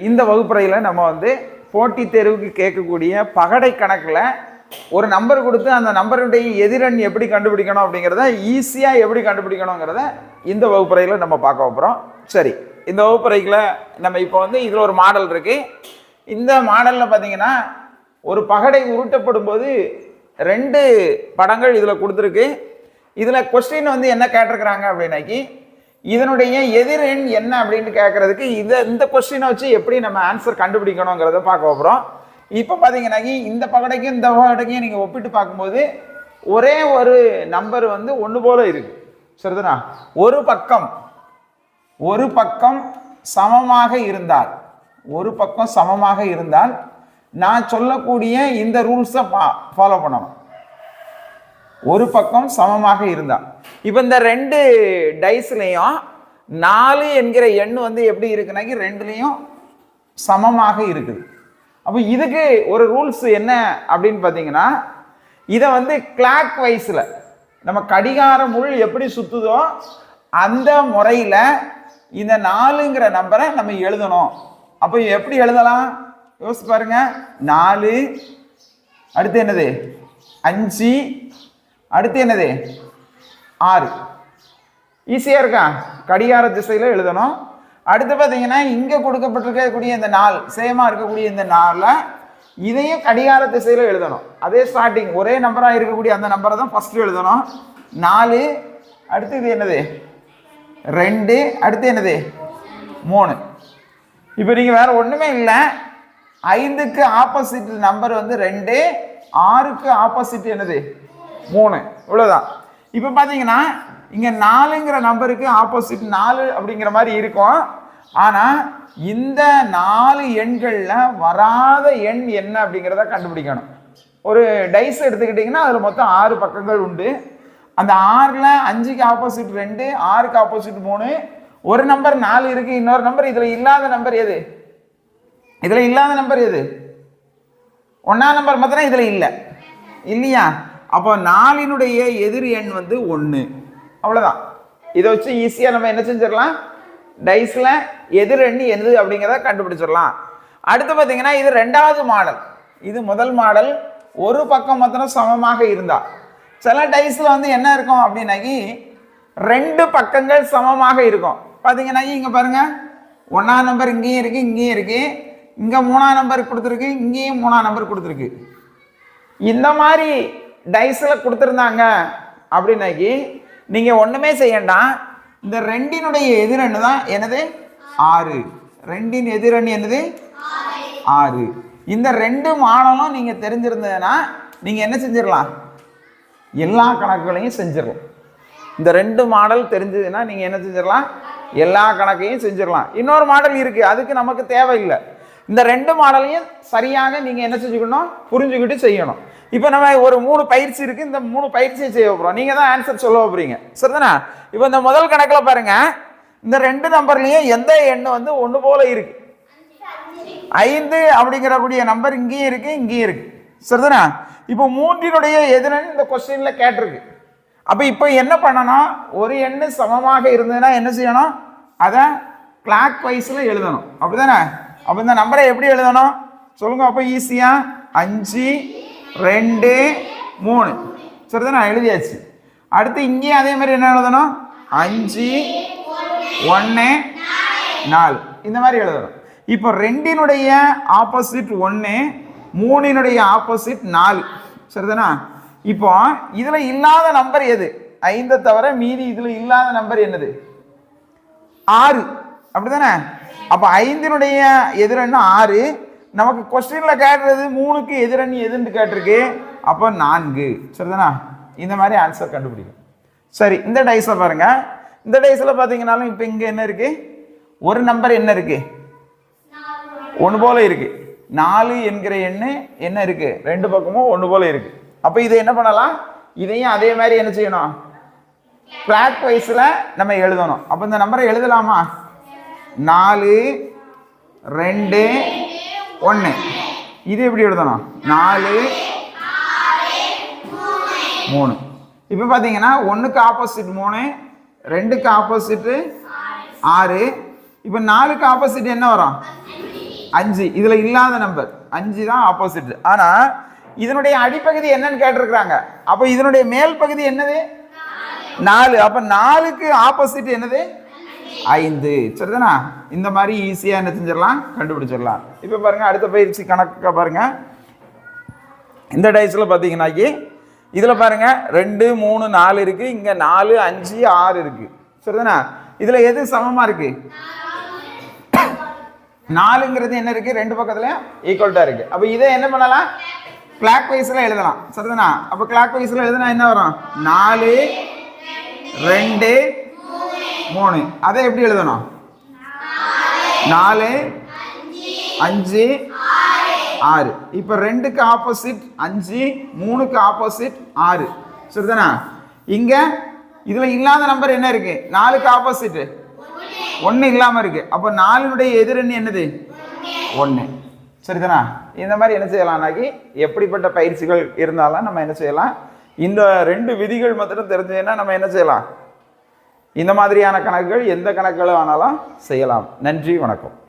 இந்த வகுப்பறையில் நம்ம வந்து போட்டித் தேர்வுக்கு கேட்கக்கூடிய பகடை கணக்கில் ஒரு நம்பர் கொடுத்து அந்த நம்பருடைய எதிரன் எப்படி கண்டுபிடிக்கணும் அப்படிங்கிறத ஈஸியாக எப்படி கண்டுபிடிக்கணுங்கிறத இந்த வகுப்பறையில் நம்ம பார்க்க போகிறோம் சரி இந்த வகுப்பறையில் நம்ம இப்போ வந்து இதில் ஒரு மாடல் இருக்குது இந்த மாடலில் பார்த்தீங்கன்னா ஒரு பகடை உருட்டப்படும் போது ரெண்டு படங்கள் இதில் கொடுத்துருக்கு. இதில் கொஸ்டின் வந்து என்ன கேட்டிருக்கிறாங்க அப்படின்னாக்கி இதனுடைய எதிரெண் என்ன அப்படின்னு கேட்கறதுக்கு இதை இந்த கொஸ்டினை வச்சு எப்படி நம்ம ஆன்சர் கண்டுபிடிக்கணுங்கிறத பார்க்க போகிறோம் இப்போ பார்த்தீங்கன்னாக்கி இந்த பகடைக்கும் இந்த பகடைக்கும் நீங்கள் ஒப்பிட்டு பார்க்கும்போது ஒரே ஒரு நம்பர் வந்து ஒன்று போல இருக்கு. சரிதானா? ஒரு பக்கம் ஒரு பக்கம் சமமாக இருந்தால் ஒரு பக்கம் சமமாக இருந்தால் நான் சொல்லக்கூடிய இந்த ரூல்ஸை ஃபாலோ பண்ணணும். ஒரு பக்கம் சமமாக இருந்தால் இப்போ இந்த ரெண்டு டைஸ்லையும் நாலு என்கிற எண் வந்து எப்படி இருக்குனாக்கி ரெண்டுலேயும் சமமாக இருக்குது. அப்போ இதுக்கு ஒரு ரூல்ஸ் என்ன அப்படின்னு பார்த்தீங்கன்னா இதை வந்து கிளாக் வைஸில் நம்ம கடிகார முள் எப்படி சுற்றுதோ அந்த முறையில் இந்த நாலுங்கிற நம்பரை நம்ம எழுதணும். அப்போ எப்படி எழுதலாம்? யோசிச்சு பாருங்க. நாலு அடுத்து என்னது? அஞ்சு அடுத்து என்னது? ஆறு. ஈஸியாக இருக்கா? கடிகார திசையில் எழுதணும். அடுத்து பார்த்தீங்கன்னா இங்கே கொடுக்கப்பட்டிருக்கக்கூடிய இந்த நாள் சேமாக இருக்கக்கூடிய இந்த நாளில் இதையும் கடிகார திசையில் எழுதணும். அதே ஸ்டார்டிங் ஒரே நம்பராக இருக்கக்கூடிய அந்த நம்பரை தான் ஃபஸ்ட்டு எழுதணும். நாலு அடுத்து இது என்னது? ரெண்டு அடுத்து என்னது? மூணு. இப்போ நீங்கள் வேறு ஒன்றுமே இல்லை. ஐந்துக்கு ஆப்போசிட் நம்பர் வந்து ரெண்டு ஆறுக்கு ஆப்போசிட் என்னது? மூணு இவ்வளோதான் இப்போ பார்த்தீங்கன்னா இங்கே நாலுங்கிற நம்பருக்கு ஆப்போசிட் நாலு அப்படிங்கிற மாதிரி இருக்கும். ஆனால் இந்த நாலு எண்களில் வராத எண் என்ன அப்படிங்கிறத கண்டுபிடிக்கணும். ஒரு டைஸ் எடுத்துக்கிட்டிங்கன்னா அதில் மொத்தம் ஆறு பக்கங்கள் உண்டு. அந்த ஆறில் அஞ்சுக்கு ஆப்போசிட் ரெண்டு ஆறுக்கு ஆப்போசிட் மூணு. ஒரு நம்பர் நாலு இருக்குது இன்னொரு நம்பர் இதில் இல்லாத நம்பர் எது? இதில் இல்லாத நம்பர் எது? ஒன்றாம் நம்பர் மாத்திரம் இதில் இல்லை. இல்லையா? அப்போ நாலினுடைய எதிர் எண் வந்து ஒன்று அவ்வளோதான் இதை வச்சு ஈஸியாக நம்ம என்ன செஞ்சிடலாம்? டைஸில் எதிர் எண் எது அப்படிங்கிறத கண்டுபிடிச்சிடலாம். அடுத்து பார்த்தீங்கன்னா இது ரெண்டாவது மாடல் இது முதல் மாடல் ஒரு பக்கம் மாத்திரம் சமமாக இருந்தால் சில டைஸில் வந்து என்ன இருக்கும் அப்படின்னாக்கி ரெண்டு பக்கங்கள் சமமாக இருக்கும். பார்த்தீங்கன்னா இங்கே பாருங்கள் ஒன்றாம் நம்பர் இங்கேயும் இருக்குது இங்கேயும் இருக்குது இங்கே மூணாம் நம்பர் கொடுத்துருக்கு இங்கேயும் மூணாம் நம்பர் கொடுத்துருக்கு. இந்த மாதிரி டைஸில் கொடுத்துருந்தாங்க. அப்படின்னாக்கி நீங்கள் ஒன்றுமே செய்யண்டாம் இந்த ரெண்டினுடைய எதிரணு தான் என்னது? ஆறு. ரெண்டின் எதிரணு என்னது? ஆறு. இந்த ரெண்டு மாடலும் நீங்கள் தெரிஞ்சிருந்ததுன்னா நீங்கள் என்ன செஞ்சிடலாம்? எல்லா கணக்குகளையும் செஞ்சிடலாம். இந்த ரெண்டு மாடல் தெரிஞ்சதுன்னா நீங்கள் என்ன செஞ்சிடலாம்? எல்லா கணக்கையும் செஞ்சிடலாம். இன்னொரு மாடல் இருக்குது அதுக்கு நமக்கு தேவையில்லை. இந்த ரெண்டு மாடலையும் சரியாக நீங்கள் என்ன செஞ்சுக்கணும்? புரிஞ்சுக்கிட்டு செய்யணும். இப்போ நம்ம ஒரு மூணு பயிற்சி இருக்குது இந்த மூணு பயிற்சியை செய்ய போகிறோம் நீங்கள் தான் ஆன்சர் சொல்ல போகிறீங்க சரிதானா? இப்போ இந்த முதல் கணக்கில் பாருங்கள் இந்த ரெண்டு நம்பர்லேயும் எந்த எண் வந்து ஒன்று போல இருக்கு? ஐந்து அப்படிங்கிறக்கூடிய நம்பர் இங்கேயும் இருக்குது இங்கேயும் இருக்குது சரிதானா? இப்போ மூன்றினுடைய எதிரன் இந்த கொஸ்டினில் கேட்டிருக்கு. அப்போ இப்போ என்ன பண்ணணும்? ஒரு எண்ணு சமமாக இருந்ததுன்னா என்ன செய்யணும்? அதை கிளாக் வைஸில் எழுதணும். அப்படிதானே? அப்போ இந்த நம்பரை எப்படி எழுதணும்? சொல்லுங்க அப்போ ஈஸியாக அஞ்சு ரெண்டு மூணு. சரிதானே? எழுதியாச்சு. அடுத்து இங்கேயும் அதே மாதிரி என்ன எழுதணும்? அஞ்சு ஒன்று நாலு. இந்த மாதிரி எழுதணும். இப்போ ரெண்டினுடைய ஆப்போசிட் ஒன்று மூணினுடைய ஆப்போசிட் நாலு. சரிதானா? இப்போ இதில் இல்லாத நம்பர் எது? ஐந்தை தவிர மீதி இதில் இல்லாத நம்பர் என்னது? ஆறு. அப்படிதானே? அப்போ ஐந்தினுடைய எதிரன்னு ஆறு நமக்கு கொஸ்டினில் கேட்டுறது மூணுக்கு எதிரணி எதுன்னு கேட்டிருக்கு. அப்போ நான்கு. சரிதானா? இந்த மாதிரி ஆன்சர் கண்டுபிடிக்கும். சரி இந்த டைஸில் பாருங்க. இந்த டைஸில் பார்த்தீங்கன்னாலும் இப்போ இங்கே என்ன இருக்கு? ஒரு நம்பர் என்ன இருக்கு? ஒன்று போல இருக்கு. நாலு என்கிற எண்ணு என்ன இருக்கு? ரெண்டு பக்கமும் ஒன்று போல இருக்கு. அப்போ இதை என்ன பண்ணலாம்? இதையும் அதே மாதிரி என்ன செய்யணும்? கிளாக் வைஸில் நம்ம எழுதணும். அப்போ இந்த நம்பரை எழுதலாமா? நாலு ரெண்டு ஒன்று இது எப்படி எழுதணும்? நாலு. மூணு. இப்போ பார்த்தீங்கன்னா ஒன்றுக்கு ஆப்போசிட் மூணு ரெண்டுக்கு ஆப்போசிட்டு ஆறு. இப்போ நாலுக்கு ஆப்போசிட் என்ன வரும்? அஞ்சு. இதில் இல்லாத நம்பர் அஞ்சு தான் ஆப்போசிட் ஆனால் இதனுடைய அடிப்பகுதி என்னன்னு கேட்டிருக்கிறாங்க. அப்போ இதனுடைய மேல் பகுதி என்னது? நாலு. அப்போ நாலுக்கு ஆப்போசிட் என்னது? ஐந்து. சரிதானா? இந்த மாதிரி ஈஸியாக என்ன செஞ்சிடலாம்? கண்டுபிடிச்சிடலாம். இப்போ பாருங்கள் அடுத்த பயிற்சி கணக்காக பாருங்கள் இந்த டைஸில் பார்த்தீங்கன்னாக்கி இதில் பாருங்க ரெண்டு மூணு நாலு இருக்குது இங்கே நாலு அஞ்சு ஆறு இருக்குது சரிதானா? இதில் எது சமமாக இருக்குது நாலுங்கிறது என்ன இருக்குது ரெண்டு பக்கத்துலயும் ஈக்குவல்ட்டாக இருக்குது அப்போ இதை என்ன பண்ணலாம்? கிளாக் வைஸில் எழுதலாம். சரிதானா? அப்போ கிளாக் வைஸில் எழுதுனா என்ன வரும்? நாலு ரெண்டு மூணு. அதை எப்படி எழுதணும்? நாலு அஞ்சு ஆறு. இப்போ ரெண்டுக்கு ஆப்போசிட் அஞ்சு மூணுக்கு ஆப்போசிட் ஆறு. சரிதானா? இங்கே இதில் இல்லாத நம்பர் என்ன இருக்கு? நாலுக்கு ஆப்போசிட் ஒன்று இல்லாமல் இருக்கு. அப்போ நாலினுடைய எதிரணி என்னது? ஒன்று சரிதானா? இந்த மாதிரி என்ன செய்யலாம்னாக்கி எப்படிப்பட்ட பயிற்சிகள் இருந்தாலும் நம்ம என்ன செய்யலாம்? இந்த ரெண்டு விதிகள் மாத்திரம் தெரிஞ்சதுன்னா நம்ம என்ன செய்யலாம்? இந்த மாதிரியான கணக்குகள் எந்த கணக்குகளும் ஆனாலும் செய்யலாம். நன்றி வணக்கம்.